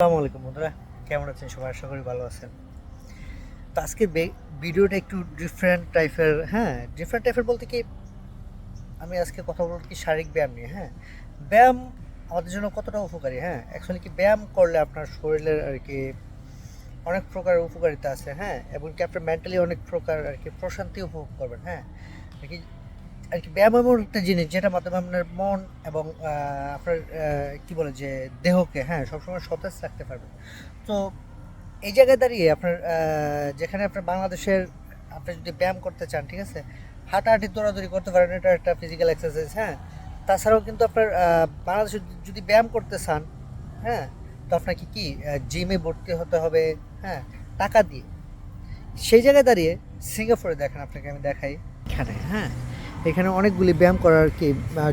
আসসালামু আলাইকুম বন্ধুরা, কেমন আছেন সবাই? আশা করি ভালো আছেন। তো আজকে ভিডিওটা একটু ডিফারেন্ট টাইপের হ্যাঁ ডিফারেন্ট টাইপের বলতে কি, আমি আজকে কথা বলব কি শারীরিক ব্যায়াম নিয়ে হ্যাঁ। ব্যায়াম আমাদের জন্য কতটা উপকারী হ্যাঁ? অ্যাকচুয়ালি কি ব্যায়াম করলে আপনার শরীরের আর কি অনেক প্রকার উপকারিতা আছে হ্যাঁ? এবং কি আপনার মেন্টালি অনেক প্রকার আর কি প্রশান্তি উপভোগ করবেন হ্যাঁ? আর কি আর কি, ব্যায়াম এমন একটা জিনিস যেটা মাধ্যমে আপনার মন এবং আপনার কি বলে যে দেহকে হ্যাঁ সবসময় সতেজ রাখতে পারবেন তো এই জায়গায় দাঁড়িয়ে আপনার যেখানে আপনার বাংলাদেশের, আপনি যদি ব্যায়াম করতে চান, ঠিক আছে, হাঁটাহাঁটি, দৌড়াদৌড়ি করতে পারেন, এটা একটা ফিজিক্যাল এক্সারসাইজ হ্যাঁ। তাছাড়াও কিন্তু আপনার বাংলাদেশে যদি ব্যায়াম করতে চান হ্যাঁ তো আপনাকে কি জিমে ভর্তি হতে হবে হ্যাঁ টাকা দিয়ে। সেই জায়গায় দাঁড়িয়ে সিঙ্গাপুরে দেখেন, আপনাকে আমি দেখাই। এখানে হ্যাঁ। এখানে অনেকগুলি ব্যায়াম করার আর কি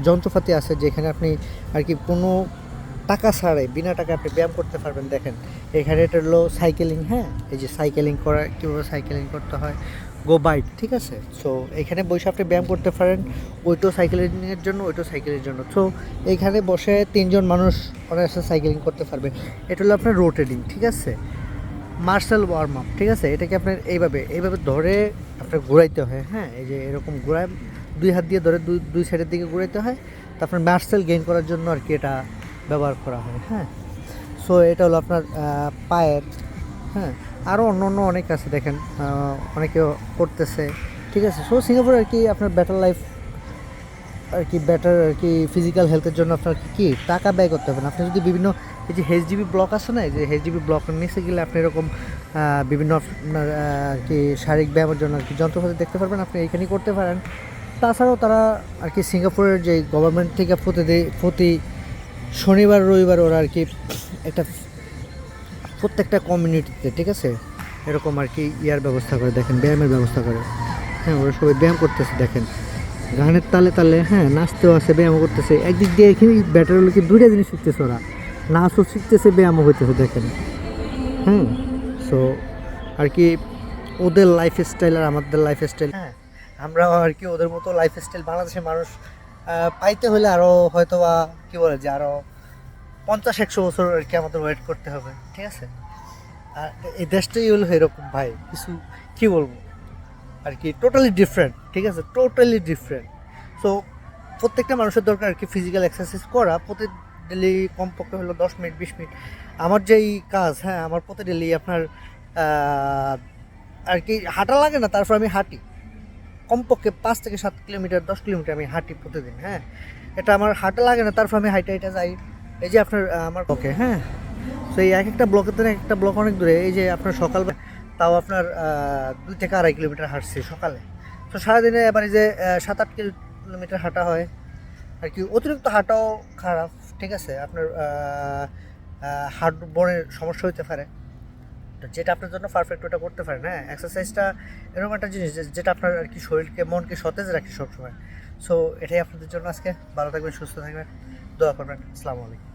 যন্ত্রপাতি আছে যেখানে আপনি আর কি কোনো টাকা ছাড়াই, বিনা টাকা আপনি ব্যায়াম করতে পারবেন। দেখেন, এখানে এটা হলো সাইকেলিং হ্যাঁ? এই যে সাইকেলিং করা, কীভাবে সাইকেলিং করতে হয় গো বাইক ঠিক আছে? সো এখানে বসে আপনি ব্যায়াম করতে পারেন, ওইটো সাইকেলিংয়ের জন্য, ওইটো সাইকেলের জন্য। সো এইখানে বসে তিনজন মানুষ অনায়াসে সাইকেলিং করতে পারবে। এটা হলো আপনার রোটেডিং ঠিক আছে? মার্শাল ওয়ার্ম আপ ঠিক আছে? এটাকে আপনার এইভাবে এইভাবে ধরে আপনার ঘোরাইতে হয় হ্যাঁ? এই যে এরকম ঘোরায় দুই হাত দিয়ে ধরে দুই দুই সাইডের দিকে ঘোরাইতে হয়। তারপর মার্শাল গেইন করার জন্য আর কি এটা ব্যবহার করা হয় হ্যাঁ। সো এটা হলো আপনার পায়ের হ্যাঁ। আরও অন্য অন্য অনেক আছে দেখেন অনেকে করতেছে, ঠিক আছে। সো সিঙ্গাপুর আর কি আপনার বেটার লাইফ আর কি বেটার আর কি ফিজিক্যাল হেলথের জন্য আপনার কি- টাকা ব্যয় করতে হবে না। আপনি যদি বিভিন্ন, এই যে এইচডিবি ব্লক আছে না যে এইচডিবি ব্লকের নিচে গেলে আপনি এরকম বিভিন্ন আপনার আর কি শারীরিক ব্যায়ামের জন্য আর কি যন্ত্রপাতি দেখতে পারবেন। আপনি এইখানেই করতে পারেন। তাছাড়াও তারা আর কি সিঙ্গাপুরের যে গভর্নমেন্ট থেকে প্রতিদিন প্রতি শনিবার, রবিবার ওরা আর কি একটা প্রত্যেকটা কমিউনিটিতে ঠিক আছে? এরকম আর কি ইয়ার ব্যবস্থা করে, দেখেন, ব্যায়ামের ব্যবস্থা করে। হ্যাঁ ওরা সবাই ব্যায়াম করতেছে, দেখেন। গানের তালে তালে হ্যাঁ নাচতেও আছে, ব্যায়ামও করতেছে। একদিক দিয়ে এখানে ব্যাটার কি দুইটা জিনিস শিখতেছে ওরা? নাচও শিখতেছে, ব্যায়ামও হইতেছে, দেখেন। হ্যাঁ সো আর কি ওদের লাইফ স্টাইল আর আমাদের লাইফ স্টাইল হ্যাঁ আমরাও আর কি ওদের মতো লাইফ স্টাইল বাংলাদেশের মানুষ পাইতে হলে আরও হয়তো বা কী বলে যে আরও পঞ্চাশ, একশো বছর আর কি আমাদের ওয়েট করতে হবে, ঠিক আছে? আর এই দেশটাই হলো এরকম ভাই, কিছু কি বলব? আর কি টোটালি ডিফারেন্ট ঠিক আছে? টোটালি ডিফারেন্ট সো প্রত্যেকটা মানুষের দরকার আর কি ফিজিক্যাল এক্সারসাইজ করা, প্রতি ডেলি কমপক্ষে হলো দশ মিনিট, বিশ মিনিট। আমার যেই কাজ হ্যাঁ আমার প্রতি ডেলি আপনার আর কি হাঁটা লাগে না, তারপর আমি হাঁটি। কমপক্ষে পাঁচ থেকে সাত কিলোমিটার, দশ কিলোমিটার আমি হাঁটি প্রতিদিন হ্যাঁ। এটা আমার হাঁটা লাগে না, তারপর আমি হাইটা হাইটা যাই। এই যে আপনার আমার ওকে হ্যাঁ। তো এই এক একটা ব্লকের থেকে এক একটা ব্লক অনেক দূরে, এই যে আপনার সকাল তাও আপনার দুই থেকে আড়াই কিলোমিটার হাঁটছি সকালে। তো সারাদিনে এবার যে সাত আট কিলোমিটার হাঁটা হয়। আর কি, অতিরিক্ত হাঁটাও খারাপ, ঠিক আছে। আপনার হার্ট বনের সমস্যা হতে পারে। তো যেটা আপনার জন্য পারফেক্ট ওটা করতে পারেন হ্যাঁ? এক্সারসাইজটা এরকম একটা জিনিস যেটা আপনার আর কি শরীরকে, মনকে সতেজ রাখে সবসময়। সো এটাই আপনাদের জন্য আজকে। ভালো থাকবেন, সুস্থ থাকবেন। দোয়া করবেন। আসসালামু আলাইকুম।